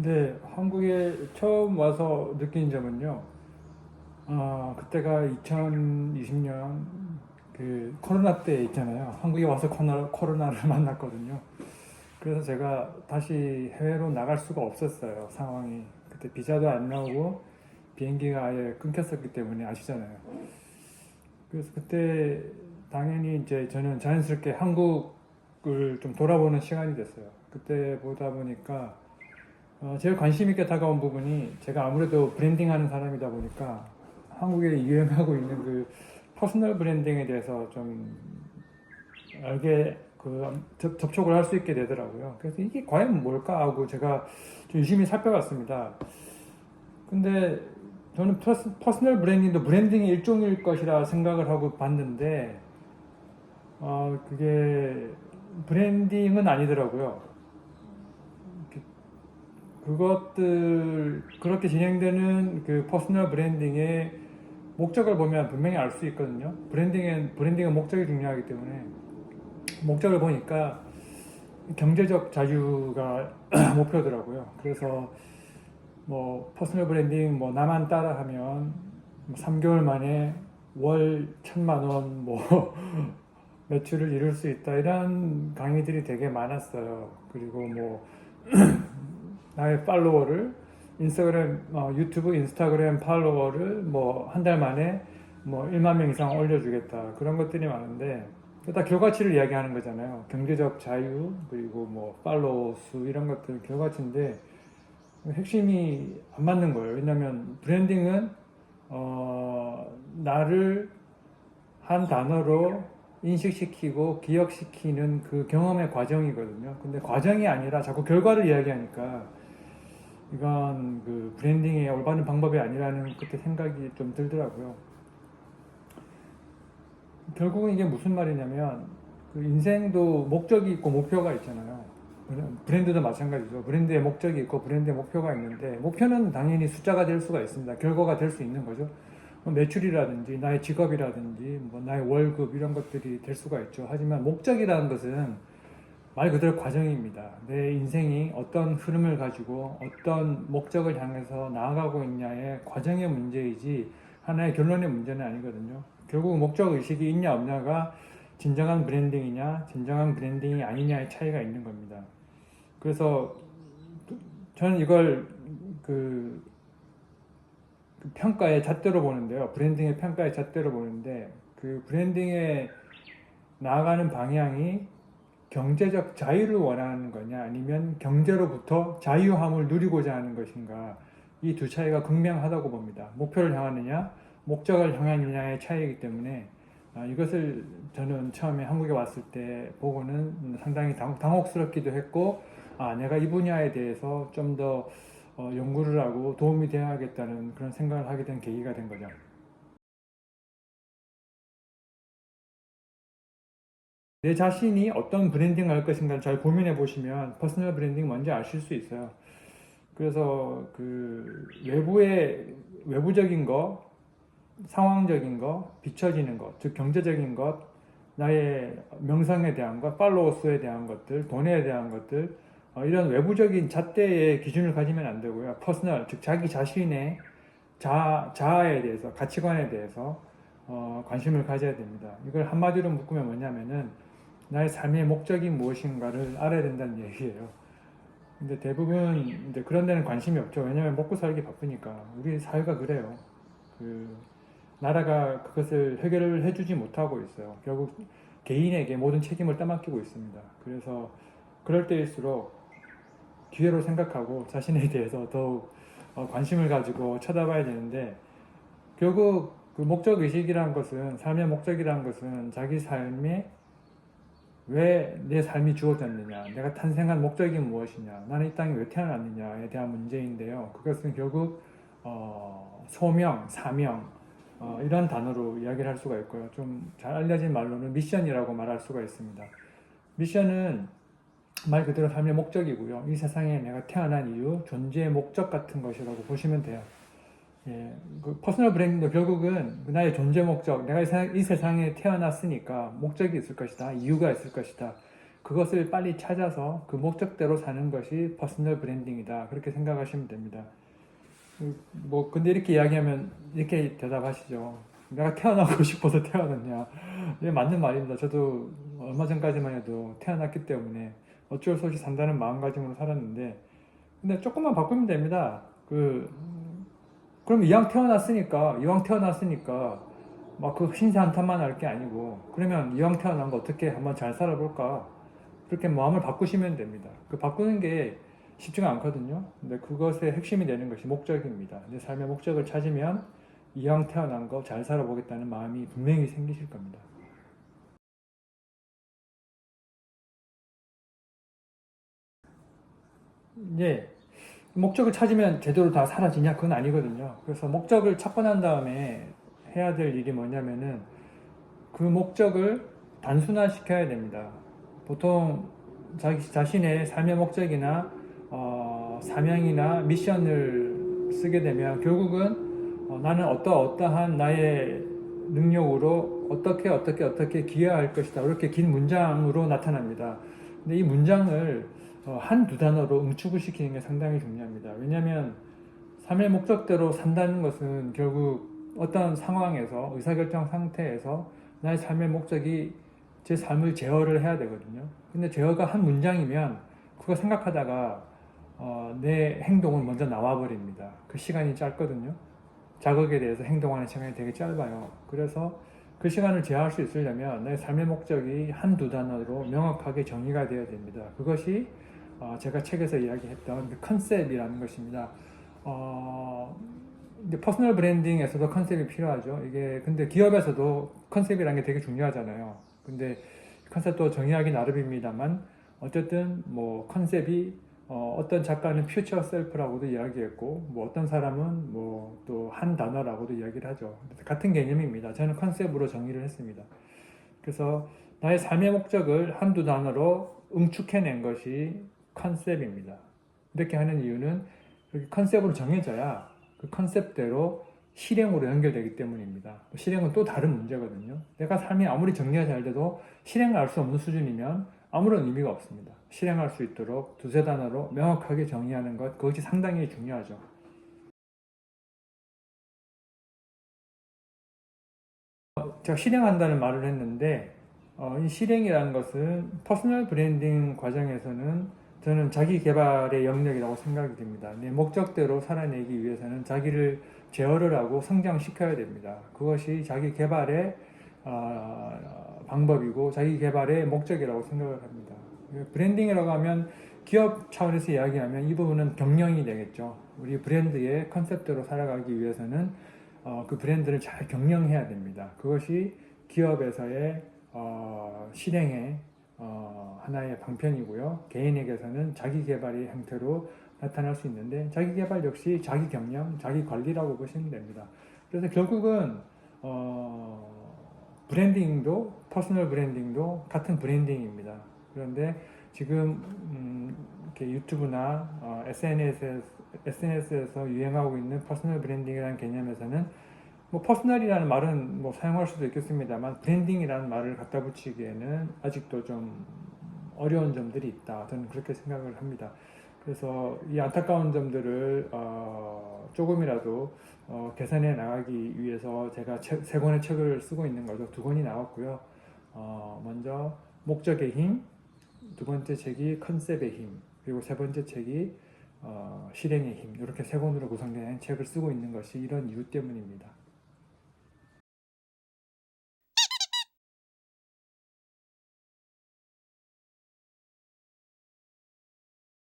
근데 한국에 처음 와서 느낀 점은요. 아, 그때가 2020년 그 코로나 때 있잖아요. 한국에 와서 코로나, 코로나를 만났거든요. 그래서 제가 다시 해외로 나갈 수가 없었어요. 상황이. 그때 비자도 안 나오고 비행기가 아예 끊겼었기 때문에 아시잖아요. 그래서 그때 당연히 이제 저는 자연스럽게 한국을 좀 돌아보는 시간이 됐어요. 그때 보다 보니까 어, 제가 관심 있게 다가온 부분이 제가 아무래도 브랜딩 하는 사람이다 보니까 한국에 유행하고 있는 그 퍼스널 브랜딩에 대해서 좀 알게 그 접, 접촉을 할 수 있게 되더라고요. 그래서 이게 과연 뭘까 하고 제가 좀 유심히 살펴봤습니다. 근데 저는 퍼스, 퍼스널 브랜딩도 브랜딩의 일종일 것이라 생각을 하고 봤는데 어, 그게 브랜딩은 아니더라고요. 그것들 그렇게 진행되는 그 퍼스널 브랜딩의 목적을 보면 분명히 알 수 있거든요. 브랜딩은 브랜딩은 목적이 중요하기 때문에 목적을 보니까 경제적 자유가 목표더라고요. 그래서 뭐 퍼스널 브랜딩 뭐 나만 따라하면 3개월 만에 월 천만 원 뭐 매출을 이룰 수 있다 이런 강의들이 되게 많았어요. 그리고 뭐 나의 팔로워를 인스타그램, 어, 유튜브, 인스타그램 팔로워를 뭐 한 달 만에 뭐 1만 명 이상 올려주겠다 그런 것들이 많은데 다 결과치를 이야기하는 거잖아요. 경제적 자유 그리고 뭐 팔로워 수 이런 것들 결과치인데 핵심이 안 맞는 거예요. 왜냐하면 브랜딩은 어, 나를 한 단어로 인식시키고 기억시키는 그 경험의 과정이거든요. 근데 과정이 아니라 자꾸 결과를 이야기하니까 이건 그 브랜딩의 올바른 방법이 아니라는 그때 생각이 좀 들더라고요. 결국은 이게 무슨 말이냐면 그 인생도 목적이 있고 목표가 있잖아요. 브랜드도 마찬가지죠. 브랜드의 목적이 있고 브랜드의 목표가 있는데 목표는 당연히 숫자가 될 수가 있습니다. 결과가 될 수 있는 거죠. 뭐 매출이라든지 나의 직업이라든지 뭐 나의 월급 이런 것들이 될 수가 있죠. 하지만 목적이라는 것은 말 그대로 과정입니다. 내 인생이 어떤 흐름을 가지고 어떤 목적을 향해서 나아가고 있냐의 과정의 문제이지 하나의 결론의 문제는 아니거든요. 결국 목적 의식이 있냐 없냐가 진정한 브랜딩이냐 진정한 브랜딩이 아니냐의 차이가 있는 겁니다. 그래서 저는 이걸 그, 그 평가의 잣대로 보는데요. 브랜딩의 평가의 잣대로 보는데 그 브랜딩에 나아가는 방향이 경제적 자유를 원하는 거냐 아니면 경제로부터 자유함을 누리고자 하는 것인가 이 두 차이가 극명하다고 봅니다. 목표를 향하느냐 목적을 향하느냐의 차이이기 때문에 아, 이것을 저는 처음에 한국에 왔을 때 보고는 상당히 당, 당혹스럽기도 했고 아, 내가 이 분야에 대해서 좀더 어, 연구를 하고 도움이 되어야겠다는 그런 생각을 하게 된 계기가 된 거죠. 내 자신이 어떤 브랜딩을 할 것인가를 잘 고민해 보시면 퍼스널 브랜딩 뭔지 아실 수 있어요. 그래서 그 외부의 외부적인 거, 상황적인 거, 비춰지는 것, 즉 경제적인 것, 나의 명성에 대한 것, 팔로워 수에 대한 것들, 돈에 대한 것들, 어, 이런 외부적인 잣대의 기준을 가지면 안 되고요. 퍼스널, 즉 자기 자신의 자, 자아에 대해서, 가치관에 대해서 어, 관심을 가져야 됩니다. 이걸 한마디로 묶으면 뭐냐면은 나의 삶의 목적이 무엇인가를 알아야 된다는 얘기예요. 근데 대부분 이제 그런 데는 관심이 없죠. 왜냐하면 먹고 살기 바쁘니까. 우리 사회가 그래요. 그 나라가 그것을 해결을 해주지 못하고 있어요. 결국 개인에게 모든 책임을 떠맡기고 있습니다. 그래서 그럴 때일수록 기회로 생각하고 자신에 대해서 더욱 어, 관심을 가지고 쳐다봐야 되는데 결국 그 목적 의식이라는 것은 삶의 목적이라는 것은 자기 삶에 왜 내 삶이 주어졌느냐, 내가 탄생한 목적이 무엇이냐, 나는 이 땅에 왜 태어났느냐에 대한 문제인데요. 그것은 결국 어, 소명, 사명 어, 이런 단어로 이야기를 할 수가 있고요. 좀 잘 알려진 말로는 미션이라고 말할 수가 있습니다. 미션은 말 그대로 삶의 목적이고요. 이 세상에 내가 태어난 이유, 존재의 목적 같은 것이라고 보시면 돼요. 예, 그 퍼스널 브랜딩도 결국은 그 나의 존재 목적, 내가 이 세상에 태어났으니까 목적이 있을 것이다, 이유가 있을 것이다. 그것을 빨리 찾아서 그 목적대로 사는 것이 퍼스널 브랜딩이다. 그렇게 생각하시면 됩니다. 뭐 근데 이렇게 이야기하면 이렇게 대답하시죠. 내가 태어나고 싶어서 태어났냐? 이게 맞는 말입니다. 저도 얼마 전까지만 해도 태어났기 때문에 어쩔 수 없이 산다는 마음가짐으로 살았는데 근데 조금만 바꾸면 됩니다. 그 그럼 이왕 태어났으니까 이왕 태어났으니까 막 그 신세 한탄만 할 게 아니고 그러면 이왕 태어난 거 어떻게 한번 잘 살아볼까 그렇게 마음을 바꾸시면 됩니다. 그 바꾸는 게 쉽지가 않거든요. 근데 그것의 핵심이 되는 것이 목적입니다. 내 삶의 목적을 찾으면 이왕 태어난 거 잘 살아보겠다는 마음이 분명히 생기실 겁니다. 이제 목적을 찾으면 제대로 다 사라지냐? 그건 아니거든요. 그래서 목적을 찾고 난 다음에 해야 될 일이 뭐냐면은 그 목적을 단순화시켜야 됩니다. 보통 자기 자신의 삶의 목적이나 어, 사명이나 미션을 쓰게 되면 결국은 어, 나는 어떠 어떠한 나의 능력으로 어떻게 어떻게 어떻게 기여할 것이다 이렇게 긴 문장으로 나타납니다. 근데 이 문장을 어, 한 두 단어로 응축을 시키는 게 상당히 중요합니다. 왜냐하면 삶의 목적대로 산다는 것은 결국 어떤 상황에서 의사결정 상태에서 나의 삶의 목적이 제 삶을 제어를 해야 되거든요. 근데 제어가 한 문장이면 그거 생각하다가 어, 내 행동은 먼저 나와버립니다. 그 시간이 짧거든요. 자극에 대해서 행동하는 시간이 되게 짧아요. 그래서 그 시간을 제어할 수 있으려면 내 삶의 목적이 한두 단어로 명확하게 정의가 되어야 됩니다. 그것이 어, 제가 책에서 이야기했던 그 컨셉이라는 것입니다. 어, 이제 퍼스널 브랜딩에서도 컨셉이 필요하죠. 이게 근데 기업에서도 컨셉이라는 게 되게 중요하잖아요. 근데 컨셉도 정의하기 나름입니다만 어쨌든 뭐 컨셉이 어, 떤 작가는 퓨처 셀프라고도 이야기했고 뭐 어떤 사람은 뭐 또 한 단어라고도 이야기를 하죠. 같은 개념입니다. 저는 컨셉으로 정의를 했습니다. 그래서 나의 삶의 목적을 한두 단어로 응축해낸 것이 컨셉입니다. 이렇게 하는 이유는 컨셉으로 정해져야 그 컨셉대로 실행으로 연결되기 때문입니다. 실행은 또 다른 문제거든요. 내가 삶이 아무리 정리가 잘 돼도 실행을 할수 없는 수준이면 아무런 의미가 없습니다. 실행할 수 있도록 두세 단어로 명확하게 정의하는 것, 그것이 상당히 중요하죠. 어, 제가 실행한다는 말을 했는데, 어, 이 실행이라는 것은 퍼스널 브랜딩 과정에서는 저는 자기 개발의 영역이라고 생각이 됩니다. 내 목적대로 살아내기 위해서는 자기를 제어를 하고 성장시켜야 됩니다. 그것이 자기 개발의 어, 방법이고 자기 개발의 목적이라고 생각을 합니다. 브랜딩이라고 하면 기업 차원에서 이야기하면 이 부분은 경영이 되겠죠. 우리 브랜드의 컨셉대로 살아가기 위해서는 어, 그 브랜드를 잘 경영해야 됩니다. 그것이 기업에서의 어, 실행의 어, 하나의 방편이고요. 개인에게서는 자기 개발의 형태로 나타날 수 있는데 자기 개발 역시 자기 경영, 자기 관리라고 보시면 됩니다. 그래서 결국은 어, 브랜딩도 퍼스널 브랜딩도 같은 브랜딩입니다. 그런데 지금 음, 이렇게 유튜브나 어, SNS에서, SNS에서 유행하고 있는 퍼스널 브랜딩이라는 개념에서는 뭐 퍼스널이라는 말은 뭐 사용할 수도 있겠습니다만 브랜딩이라는 말을 갖다 붙이기에는 아직도 좀 어려운 점들이 있다. 저는 그렇게 생각을 합니다. 그래서 이 안타까운 점들을 어, 조금이라도 어, 개선해 나가기 위해서 제가 책, 세 권의 책을 쓰고 있는 거죠. 두 권이 나왔고요. 어, 먼저 목적의 힘, 두 번째 책이 컨셉의 힘, 그리고 세 번째 책이 어, 실행의 힘 이렇게 세 권으로 구성된 책을 쓰고 있는 것이 이런 이유 때문입니다.